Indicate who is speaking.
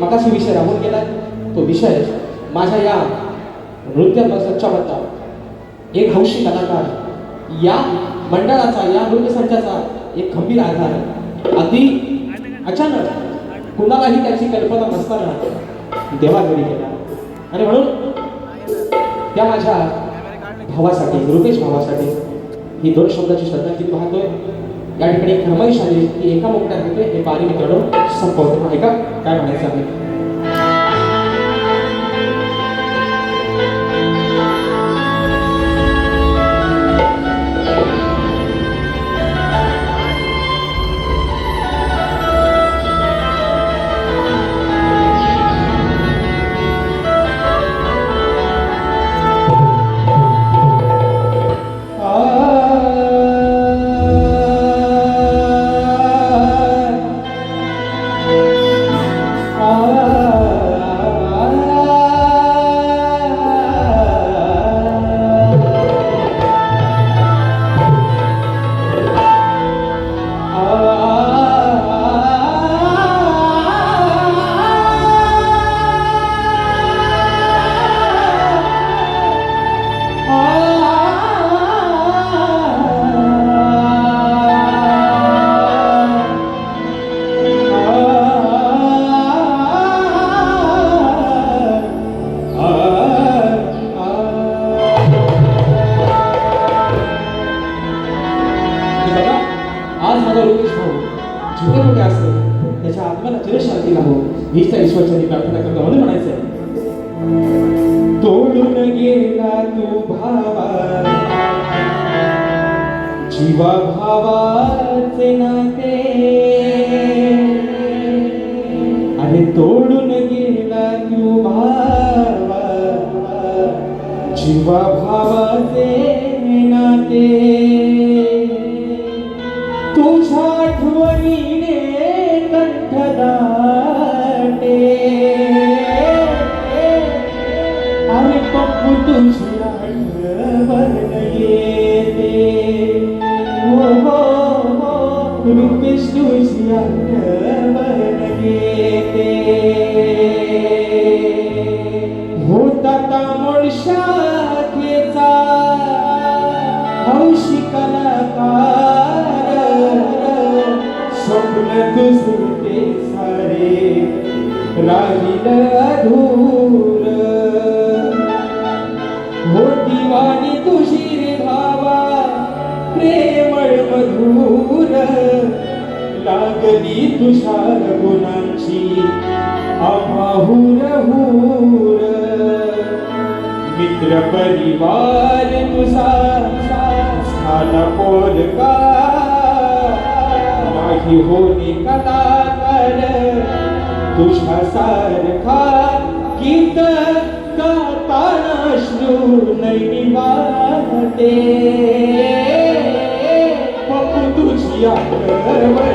Speaker 1: मगाशी विषय राहून गेला तो विषय माझ्या या नृत्याचा सच्चा बद्दा एक हौशी कलाकार या मंडळाचा या नृत्यसंचाचा एक खंबीर आधार. अगदी अचानक कुणालाही त्याची कल्पना नसताना देवाघरी गेला. आणि म्हणून त्या माझ्या भावासाठी रुपेश भावासाठी ही दोन शब्दाची श्रद्धांजली पाहतोय या ठिकाणी एक फरमाईश आली की एका मुक्त्यात हे पाणी मित्रांनो संपवतो. ऐका काय म्हणायचं आहे? माझा रुपेश भाऊ जिथे कुठे असतो. त्याच्या आत्म्याला चिरशांती लाभो. हीच त्या ईश्वरच्या प्रार्थना करतो. म्हणून म्हणायचं तोडून गेला तू भावा जीवा भावाचे नाते. अरे तोडून गेला तू भावा जीवा कंठ दाटे अरे पप्पू तुझी आठवण येते हो हो हो रुपेश तुझी आठवण येते होता तामोळ शाखेचा हौशी कलाकार स्वप्न तुझे रे. राहील अधूर. होती वाणी तुझी रे भावा प्रेमळ मधुर. लागली तुझ्या गुणांची अमाहूर हूर मित्र परिवार तुझा झाला पोलका नाही होणे कलाकार तुझ्या सारखा गीत गाताना श्रू नैनी वाहते पप्पू तुझी आठवण